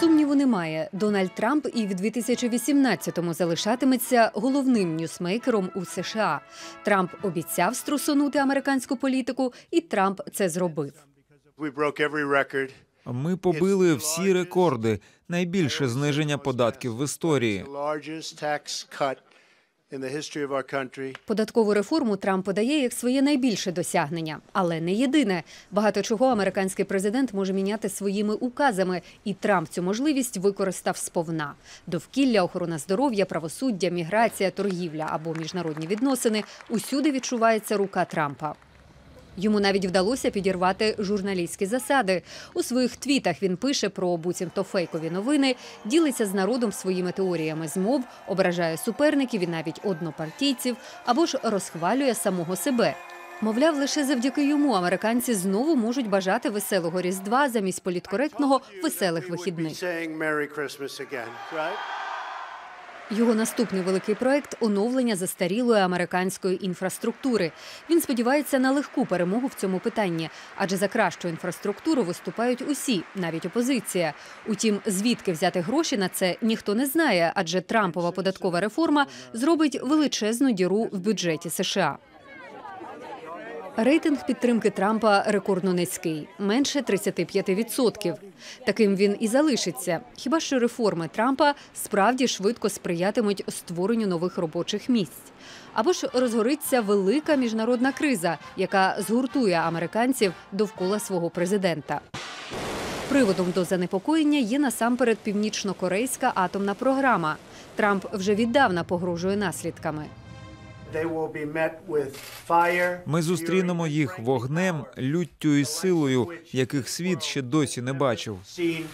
Сумніву немає. Дональд Трамп і в 2018-му залишатиметься головним ньюсмейкером у США. Трамп обіцяв струсонути американську політику, і Трамп це зробив. Ми побили всі рекорди. Найбільше зниження податків в історії. Податкову реформу Трамп подає як своє найбільше досягнення, але не єдине. Багато чого американський президент може міняти своїми указами, і Трамп цю можливість використав сповна. Довкілля, охорона здоров'я, правосуддя, міграція, торгівля або міжнародні відносини усюди відчувається рука Трампа. Йому навіть вдалося підірвати журналістські засади. У своїх твітах він пише про буцімто фейкові новини, ділиться з народом своїми теоріями змов, ображає суперників і навіть однопартійців, або ж розхвалює самого себе. Мовляв, лише завдяки йому американці знову можуть бажати веселого різдва замість політкоректного веселих вихідних. Його наступний великий проект оновлення застарілої американської інфраструктури. Він сподівається на легку перемогу в цьому питанні, адже за кращу інфраструктуру виступають усі, навіть опозиція. Утім, звідки взяти гроші на це ніхто не знає, адже Трампова податкова реформа зробить величезну діру в бюджеті США. Рейтинг підтримки Трампа рекордно низький менше 35%. Таким він і залишиться. Хіба що реформи Трампа справді швидко сприятимуть створенню нових робочих місць. Або ж розгориться велика міжнародна криза, яка згуртує американців довкола свого президента. Приводом до занепокоєння є насамперед північно-корейська атомна програма. Трамп вже віддавна погрожує наслідками. Ми зустрінемо їх вогнем, люттю і силою, яких світ ще досі не бачив. Seen.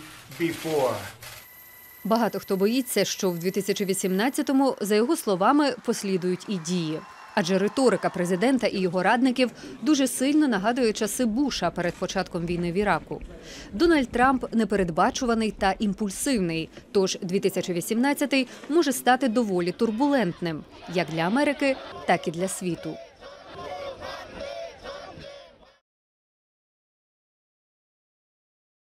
Багато хто боїться, що в 2018-му, за його словами, послідують і дії. Адже риторика президента і його радників дуже сильно нагадує часи Буша перед початком війни в Іраку. Дональд Трамп непередбачуваний та імпульсивний. Тож 2018-й може стати доволі турбулентним як для Америки, так і для світу.